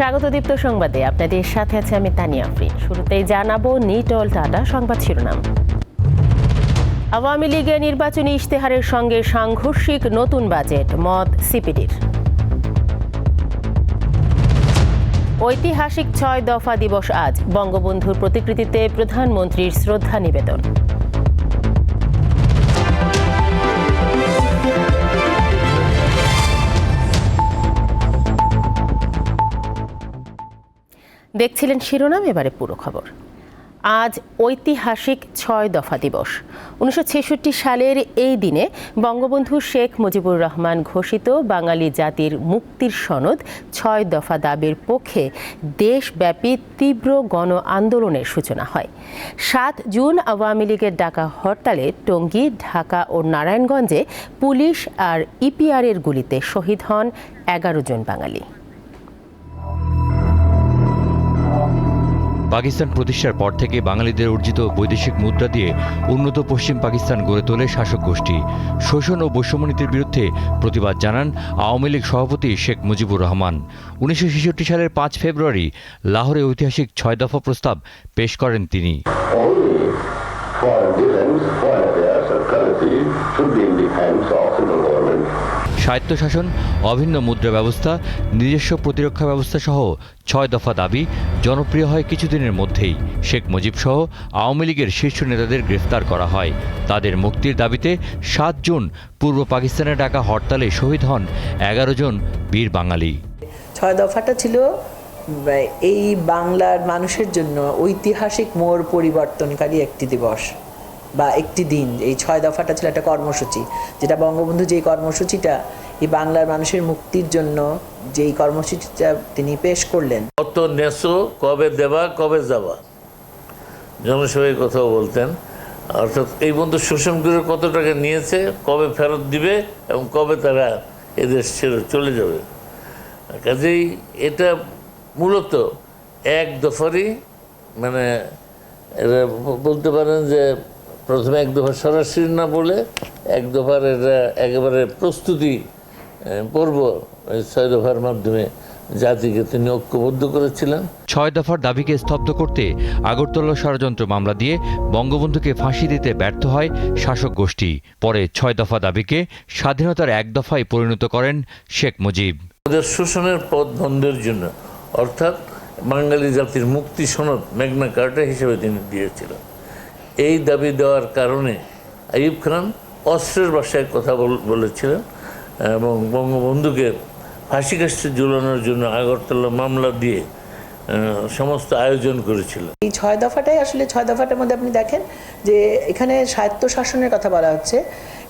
স্বাগত দীপ্ত সংবাদে। আপনাদের সাথে আছে আমি তানিয়া আফরিন। শুরুতেই জানাব নিটল টাটা সংবাদ শিরোনাম। আওয়ামী লীগের নির্বাচনী ইশতেহারের সঙ্গে সাংঘর্ষিক নতুন বাজেট, মত সিপিডির। ঐতিহাসিক ছয় দফা দিবস আজ। বঙ্গবন্ধুর প্রতিকৃতিতে প্রধানমন্ত্রীর শ্রদ্ধা নিবেদন। দেখছিলেন শিরোনাম, এবারে পুরো খবর। আজ ঐতিহাসিক ছয় দফা দিবস। উনিশশো ছেষট্টি সালের এই দিনে বঙ্গবন্ধু শেখ মুজিবুর রহমান ঘোষিত বাঙালি জাতির মুক্তির সনদ ছয় দফা দাবির পক্ষে দেশব্যাপী তীব্র গণ আন্দোলনের সূচনা হয়। সাত জুন আওয়ামী লীগের ডাকা হরতালে টঙ্গী, ঢাকা ও নারায়ণগঞ্জে পুলিশ আর ইপিআরের গুলিতে শহীদ হন এগারো জন বাঙালি। পাকিস্তান প্রতিষ্ঠার পর থেকে বাঙালিদের অর্জিত বৈদেশিক মুদ্রা দিয়ে উন্নত পশ্চিম পাকিস্তান গড়ে তোলে শাসক গোষ্ঠী শোষণ ও বৈষম্যনীতির বিরুদ্ধে প্রতিবাদ জানান আওয়ামী লীগ সভাপতি শেখ মুজিবুর রহমান উনিশশো ছেষট্টি সালের পাঁচ ফেব্রুয়ারি লাহোরে ঐতিহাসিক ছয় দফা প্রস্তাব পেশ করেন তিনি. স্বায়ত্তশাসন অভিন্ন মুদ্রা ব্যবস্থা, নিজস্ব প্রতিরক্ষা ব্যবস্থা সহ ছয় দফা দাবি জনপ্রিয় হয় কিছুদিনের মধ্যেই। শেখ মুজিব সহ আওয়ামী লীগের শীর্ষ নেতাদের গ্রেফতার করা হয়। তাদের মুক্তির দাবিতে সাত জুন পূর্ব পাকিস্তানে ডাকা হরতালে শহীদ হন, এগারো জন বীর বাঙালি। ছয় দফাটা ছিল এই বাংলার মানুষের জন্য ঐতিহাসিক মোড় পরিবর্তনকারী একটি দিবস বা একটি দিন। এই ছয় দফাটা ছিল একটা কর্মসূচি, যেটা বঙ্গবন্ধু যেই কর্মসূচিটা এই বাংলার মানুষের মুক্তির জন্য যেই কর্মসূচিটা তিনি পেশ করলেন। কত নেশো কবে দেবা, কবে যাবা? জনসভায় কথাও বলতেন। অর্থাৎ এই বন্ধু শোষণ করে কত টাকা নিয়েছে, কবে ফেরত দিবে এবং কবে তারা এদেশ ছেড়ে চলে যাবে? কাজেই এটা মূলত এক দফারই মানে এরা বলতে পারেন যে প্রথমে এক দফা সরাসরি না বলে এক দফার এটা একেবারে প্রস্তুতি পর্ব ছয় দফার মাধ্যমে জাতিকে তিনি ঐক্যবদ্ধ করেছিলেন। ছয় দফার দাবিকে স্তব্ধ করতে আগরতলা ষড়যন্ত্র মামলা দিয়ে বঙ্গবন্ধুকে ফাঁসি দিতে ব্যর্থ হয় শাসক গোষ্ঠী। পরে ছয় দফা দাবিকে স্বাধীনতার এক দফায় পরিণত করেন শেখ মুজিব। ওদের শোষণের পথ বন্ধের জন্য অর্থাৎ বাঙালি জাতির মুক্তি সনদ মেঘনা কার্টা হিসেবে তিনি দিয়েছিলেন। এই দাবি দেওয়ার কারণে আইব খান অস্ত্রের বাসায় কথা বল- বলেছিলেন। এবং বঙ্গবন্ধুকে ফাঁসি কাষ্টে ঝুলানোর জন্য আগরতলা মামলা দিয়ে সমস্ত আয়োজন করেছিল। এই ছয় দফাটাই আসলে ছয় দফাটার মধ্যে আপনি দেখেন যে এখানে স্বায়ত্ত শাসনের কথা বলা হচ্ছে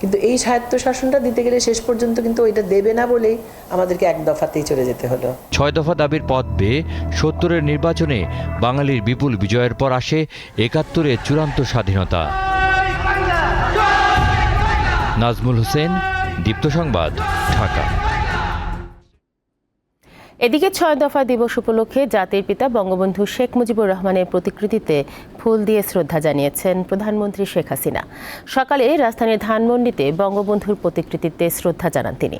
কিন্তু এই স্বায়ত্ত শাসনটা দিতে গেলে শেষ পর্যন্ত কিন্তু ওইটা দেবে না বলেই আমাদেরকে এক দফাতেই চলে যেতে হলো। ছয় দফা দাবির পথ বেয়ে সত্তরের নির্বাচনে বাঙালির বিপুল বিজয়ের পর আসে একাত্তরের চূড়ান্ত স্বাধীনতা। নাজমুল হোসেন দীপ্ত সংবাদ, ঢাকা। এদিকে ছয় দফা দিবস উপলক্ষে জাতির পিতা বঙ্গবন্ধু শেখ মুজিবুর রহমানের প্রতিকৃতিতে ফুল দিয়ে শ্রদ্ধা জানিয়েছেন প্রধানমন্ত্রী শেখ হাসিনা। সকালে রাজধানীর ধানমন্ডিতে বঙ্গবন্ধুর প্রতিকৃতিতে শ্রদ্ধা জানান তিনি।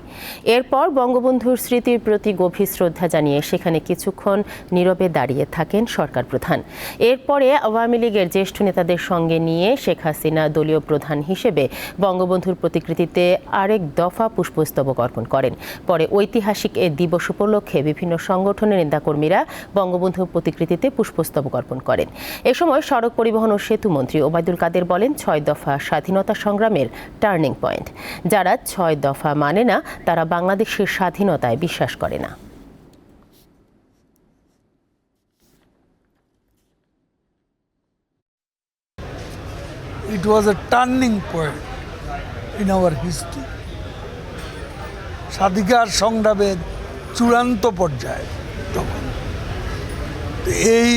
এরপর বঙ্গবন্ধুর স্মৃতির প্রতি গভীর শ্রদ্ধা জানিয়ে সেখানে কিছুক্ষণ নীরবে দাঁড়িয়ে থাকেন সরকার প্রধান। এরপরে আওয়ামী লীগের জ্যেষ্ঠ নেতাদের সঙ্গে নিয়ে শেখ হাসিনা দলীয় প্রধান হিসেবে বঙ্গবন্ধুর প্রতিকৃতিতে আরেক দফা পুষ্পস্তবক অর্পণ করেন। পরে ঐতিহাসিক এ দিবস উপলক্ষে বিভিন্ন সংগঠনের নেতাকর্মীরা বঙ্গবন্ধুর প্রতিকৃতিতে পুষ্পস্তবক অর্পণ করেন। এ সময় সড়ক পরিবহন ও সেতু মন্ত্রী ওবায়দুল কাদের বলেন, ছয় দফা স্বাধীনতা সংগ্রামের টার্নিং পয়েন্ট যারা ছয় দফা মানে না, তারা বাংলাদেশের স্বাধীনতায় বিশ্বাস করে না it was a turning point in our history. স্বাধিকার সংগ্রামের চূড়ান্ত পর্যায়ে তখন এই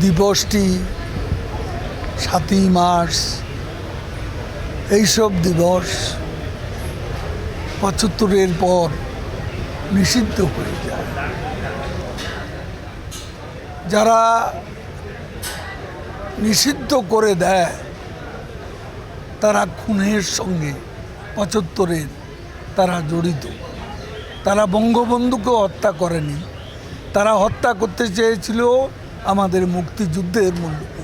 দিবসটি সাতই মার্চ, এইসব দিবস পঁচাত্তরের পর নিষিদ্ধ হয়ে যায়। যারা নিষিদ্ধ করে দেয়, তারা খুনের সঙ্গে পঁচাত্তরের তারা জড়িত। তারা বঙ্গবন্ধুকে হত্যা করেনি। তারা হত্যা করতে চেয়েছিল আমাদের মুক্তিযুদ্ধের মূল্যবোধ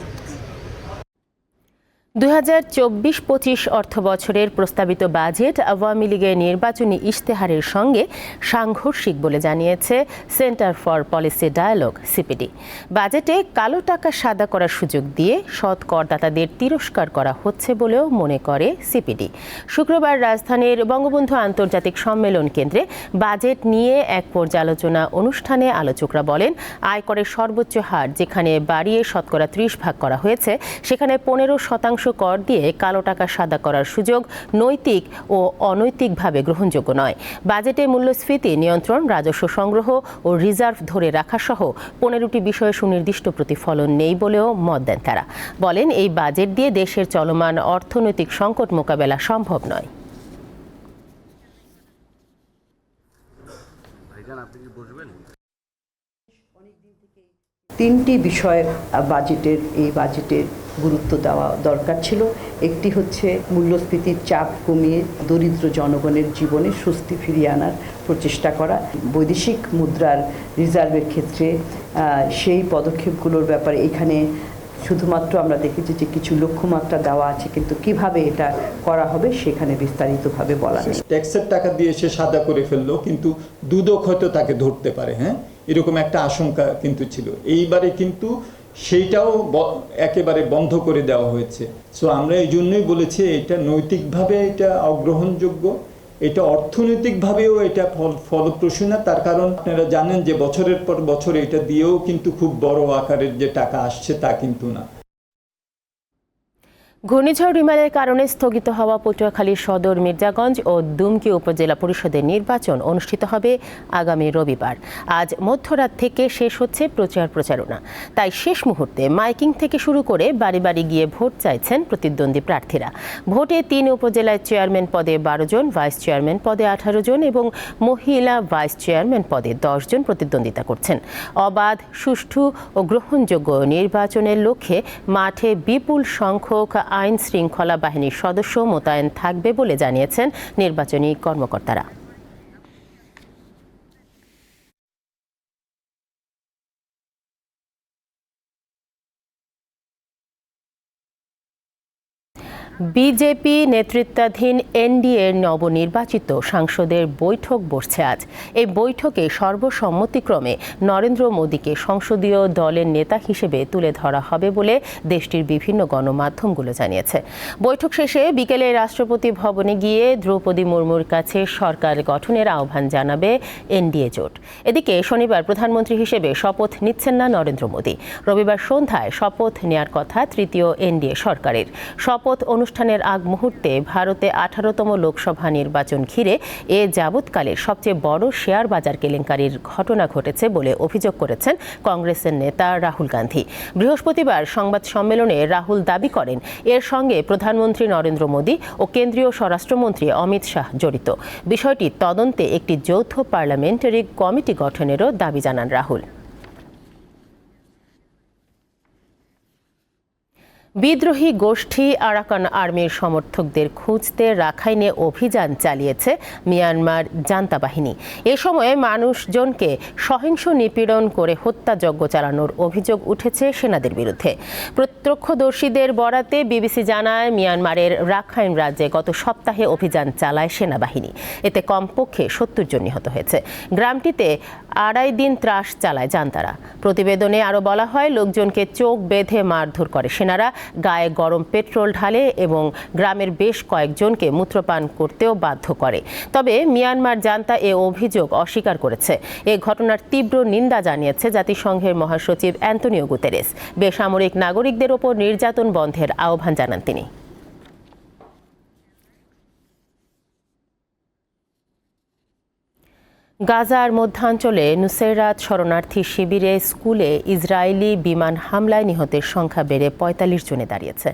দুই হাজার চব্বিশ পঁচিশ অর্থ বছরের প্রস্তাবিত বাজেট আওয়ামী লীগের নির্বাচনী ইশতেহারের সঙ্গে সাংঘর্ষিক বলে জানিয়েছে Centre for Policy Dialogue, CPD. বাজেটে কালো টাকা সাদা করার সুযোগ দিয়ে সৎ করদাতাদের তিরস্কার করা হচ্ছে বলেও মনে করে সিপিডি। শুক্রবার রাজধানীর বঙ্গবন্ধু আন্তর্জাতিক সম্মেলন কেন্দ্রে বাজেট নিয়ে এক পর্যালোচনা অনুষ্ঠানে আলোচকরা বলেন, আয়করের সর্বোচ্চ হার যেখানে বাড়িয়ে শতকরা ত্রিশ ভাগ করা হয়েছে, সেখানে পনেরো শতাংশ কর দিয়ে কালো টাকা সাদা করার সুযোগ নৈতিক ও অনৈতিকভাবে গ্রহণযোগ্য নয়। বাজেটে মূল্যস্ফীতি নিয়ন্ত্রণ রাজস্ব সংগ্রহ ও রিজার্ভ ধরে রাখা সহ পনেরোটি বিষয়ে সুনির্দিষ্ট প্রতিফলন নেই বলেও মত দেন তারা। বলেন এই বাজেট দিয়ে দেশের চলমান অর্থনৈতিক সংকট মোকাবেলা সম্ভব নয়। তিনটি বিষয় বাজেটের এই বাজেটের গুরুত্ব দেওয়া দরকার ছিল। একটি হচ্ছে মূল্যস্ফীতির চাপ কমিয়ে দরিদ্র জনগণের জীবনে স্বস্তি ফিরিয়ে আনার প্রচেষ্টা করা। বৈদেশিক মুদ্রার রিজার্ভের ক্ষেত্রে সেই পদক্ষেপগুলোর ব্যাপারে এখানে শুধুমাত্র আমরা দেখেছি যে কিছু লক্ষ্যমাত্রা দেওয়া আছে, কিন্তু কীভাবে এটা করা হবে সেখানে বিস্তারিতভাবে বলা নেই। ট্যাক্সের টাকা দিয়ে সে সাদা করে ফেলল, কিন্তু দুদক হয়তো তাকে ধরতে পারে হ্যাঁ? এরকম একটা আশঙ্কা কিন্তু ছিল। এইবারে কিন্তু সেইটাও একেবারে বন্ধ করে দেওয়া হয়েছে। সো আমরা এই জন্যই বলেছি, এটা নৈতিকভাবে এটা অগ্রহণযোগ্য। এটা অর্থনৈতিকভাবেও এটা ফল, ফলপ্রসূ না। তার কারণ আপনারা জানেন যে বছরের পর বছর এটা দিয়েও কিন্তু খুব বড় আকারের যে টাকা আসছে তা কিন্তু না। ঘূর্ণিঝড় রিমালের কারণে স্থগিত হওয়া পটুয়াখালী সদর, মির্জাগঞ্জ ও দুমকি উপজেলা পরিষদের নির্বাচন অনুষ্ঠিত হবে আগামী রবিবার। আজ মধ্যরাত থেকে শেষ হচ্ছে প্রচার প্রচারণা। তাই শেষ মুহূর্তে মাইকিং থেকে শুরু করে বাড়ি বাড়ি গিয়ে ভোট চাইছেন প্রতিদ্বন্দ্বী প্রার্থীরা। ভোটে তিন উপজেলায় চেয়ারম্যান পদে বারো জন, ভাইস চেয়ারম্যান পদে আঠারো জন এবং মহিলা ভাইস চেয়ারম্যান পদে জন প্রতিদ্বন্দ্বিতা করছেন। অবাধ, সুষ্ঠু ও গ্রহণযোগ্য নির্বাচনের লক্ষ্যে মাঠে বিপুল সংখ্যক আইন শৃঙ্খলা বাহিনীর সদস্য মোতায়েন থাকবে বলে জানিয়েছেন নির্বাচনী কর্মকর্তারা। বিজেপি নেতৃত্বাধীন এনডিএর নবনির্বাচিত সাংসদের বৈঠক বসছে আজ। এই বৈঠকে সর্বসম্মতিক্রমে নরেন্দ্র মোদীকে সংসদীয় দলের নেতা হিসেবে তুলে ধরা হবে বলে দেশটির বিভিন্ন গণমাধ্যমগুলো জানিয়েছে। বৈঠক শেষে বিকেলে রাষ্ট্রপতি ভবনে গিয়ে দ্রৌপদী মুর্মুর কাছে সরকার গঠনের আহ্বান জানাবে এনডিএ জোট। এদিকে শনিবার প্রধানমন্ত্রী হিসেবে শপথ নিচ্ছেন না নরেন্দ্র মোদী। রবিবার সন্ধ্যায় শপথ নেয়ার কথা তৃতীয় এনডিএ সরকারের। শপথ অনুষ্ঠানের আগ মুহূর্তে ভারতে আঠারোতম লোকসভা নির্বাচন ঘিরে এ যাবৎকালে সবচেয়ে বড় শেয়ার বাজার কেলেঙ্কারির ঘটনা ঘটেছে বলে অভিযোগ করেছেন কংগ্রেসের নেতা রাহুল গান্ধী। বৃহস্পতিবার সংবাদ সম্মেলনে রাহুল দাবি করেন, এর সঙ্গে প্রধানমন্ত্রী নরেন্দ্র মোদী ও কেন্দ্রীয় স্বরাষ্ট্রমন্ত্রী অমিত শাহ জড়িত। বিষয়টি তদন্তে একটি যৌথ পার্লামেন্টারি কমিটি গঠনেরও দাবি জানান রাহুল। বিদ্রোহী গোষ্ঠী আরাকান আর্মির সমর্থকদের খুঁজতে রাখাইনে অভিযান চালিয়েছে মিয়ানমার জান্তা বাহিনী এ সময়ে মানুষজনকে সহিংস নিপীড়ন করে হত্যাযজ্ঞ চালানোর অভিযোগ উঠেছে সেনাদের বিরুদ্ধে। প্রত্যক্ষদর্শীদের বরাতে বিবিসি জানায়, মিয়ানমারের রাখাইন রাজ্যে গত সপ্তাহে অভিযান চালায় সেনাবাহিনী। এতে কমপক্ষে সত্তর জন নিহত হয়েছে। গ্রামটিতে আড়াই দিন ত্রাস চালায় জান্তারা। প্রতিবেদনে আরও বলা হয়, লোকজনকে চোখ বেঁধে মারধর করে সেনারা, গায়ে গরম পেট্রোল ঢালে এবং গ্রামের বেশ কয়েকজনকে মূত্রপান করতেও বাধ্য করে। তবে মিয়ানমার জান্তা এ অভিযোগ অস্বীকার করেছে। এ ঘটনার তীব্র নিন্দা জানিয়েছে জাতিসংঘের মহাসচিব অ্যান্তনিও গুতেরেস। বেসামরিক নাগরিকদের ওপর নির্যাতন বন্ধের আহ্বান জানান তিনি। গাজার মধ্যাঞ্চলে নুসেরাত শরণার্থী শিবিরে স্কুলে ইসরায়েলি বিমান হামলায় নিহতের সংখ্যা বেড়ে পঁয়তাল্লিশ জনে দাঁড়িয়েছে।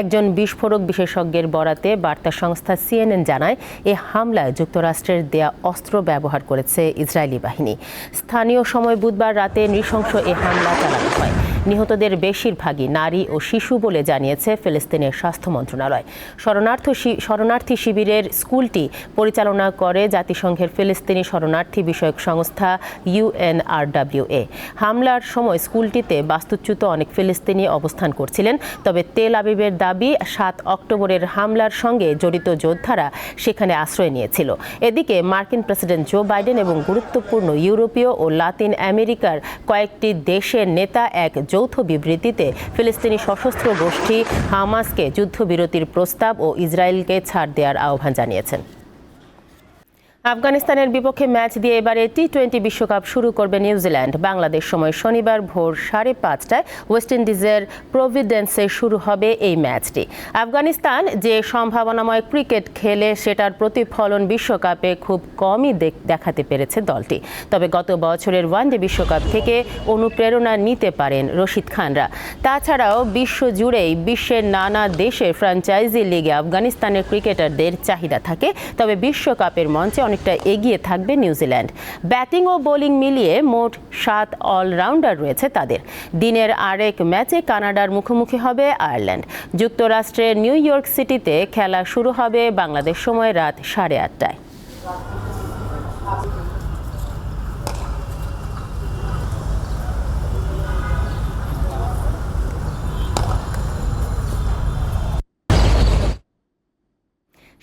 একজন বিস্ফোরক বিশেষজ্ঞের বরাতে বার্তা সংস্থা সিএনএন জানায়, এ হামলায় যুক্তরাষ্ট্রের দেয়া অস্ত্র ব্যবহার করেছে ইসরায়েলি বাহিনী। স্থানীয় সময় বুধবার রাতে নৃশংস এ হামলা চালানো হয়। নিহতদের বেশিরভাগই নারী ও শিশু বলে জানিয়েছে ফিলিস্তিনের স্বাস্থ্য মন্ত্রণালয়। শরণার্থী শরণার্থী শিবিরের স্কুলটি পরিচালনা করে জাতিসংঘের ফিলিস্তিনি শরণার্থী শরণার্থী বিষয়ক সংস্থা ইউএনআরডব্লিউএ হামলার সময় স্কুলটিতে বাস্তুচ্যুত অনেক ফিলিস্তিনি অবস্থান করছিলেন, তবে তেল আবিবের দাবি, সাত অক্টোবরের হামলার সঙ্গে জড়িত যোদ্ধারা সেখানে আশ্রয় নিয়েছিল। এদিকে মার্কিন প্রেসিডেন্ট জো বাইডেন এবং গুরুত্বপূর্ণ ইউরোপীয় ও লাতিন আমেরিকার কয়েকটি দেশের নেতা এক যৌথ বিবৃতিতে ফিলিস্তিনি সশস্ত্র গোষ্ঠী হামাসকে যুদ্ধবিরতির প্রস্তাব ও ইসরায়েলকে ছাড় দেওয়ার আহ্বান জানিয়েছেন। আফগানিস্তানের বিপক্ষে ম্যাচ দিয়ে এবারে টি টোয়েন্টি বিশ্বকাপ শুরু করবে নিউজিল্যান্ড। বাংলাদেশ সময় শনিবার ভোর সাড়ে পাঁচটায় ওয়েস্ট ইন্ডিজের প্রভিডেন্সে শুরু হবে এই ম্যাচটি। আফগানিস্তান যে সম্ভাবনাময় ক্রিকেট খেলে সেটার প্রতিফলন বিশ্বকাপে খুব কমই দেখাতে পেরেছে দলটি। তবে গত বছরের ওয়ানডে বিশ্বকাপ থেকে অনুপ্রেরণা নিতে পারেন রশিদ খানরা। তাছাড়াও বিশ্ব জুড়েই বিশ্বের নানা দেশের ফ্র্যাঞ্চাইজি লিগে আফগানিস্তানের ক্রিকেটারদের চাহিদা থাকে। তবে বিশ্বকাপের মঞ্চে অনেকটা এগিয়ে থাকবে নিউজিল্যান্ড। ব্যাটিং ও বোলিং মিলিয়ে মোট সাত অলরাউন্ডার রয়েছে তাদের। দিনের আরেক ম্যাচে কানাডার মুখোমুখি হবে আয়ারল্যান্ড। যুক্তরাষ্ট্রের নিউ ইয়র্ক সিটিতে খেলা শুরু হবে বাংলাদেশ সময় রাত সাড়ে আটটায়।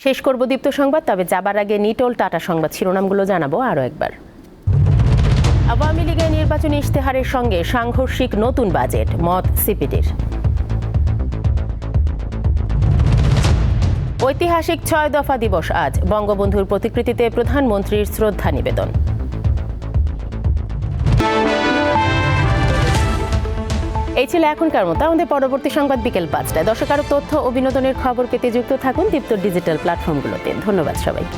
শেষ করব দীপ্ত সংবাদ, তবে যাবার আগে নিটল টাটা সংবাদ শিরোনামগুলো জানাব আরও একবার। আওয়ামী লীগের নির্বাচনী ইশতেহারের সঙ্গে সাংঘর্ষিক নতুন বাজেট, মত সিপিডির। ঐতিহাসিক ছয় দফা দিবস আজ, বঙ্গবন্ধুর প্রতিকৃতিতে প্রধানমন্ত্রীর শ্রদ্ধা নিবেদন। এই ছিল এখনকার মতো। আমাদের পরবর্তী সংবাদ বিকেল পাঁচটায়। দর্শক আরও তথ্য ও বিনোদনের খবর পেতে যুক্ত থাকুন দীপ্ত ডিজিটাল প্ল্যাটফর্মগুলোতে। ধন্যবাদ সবাইকে।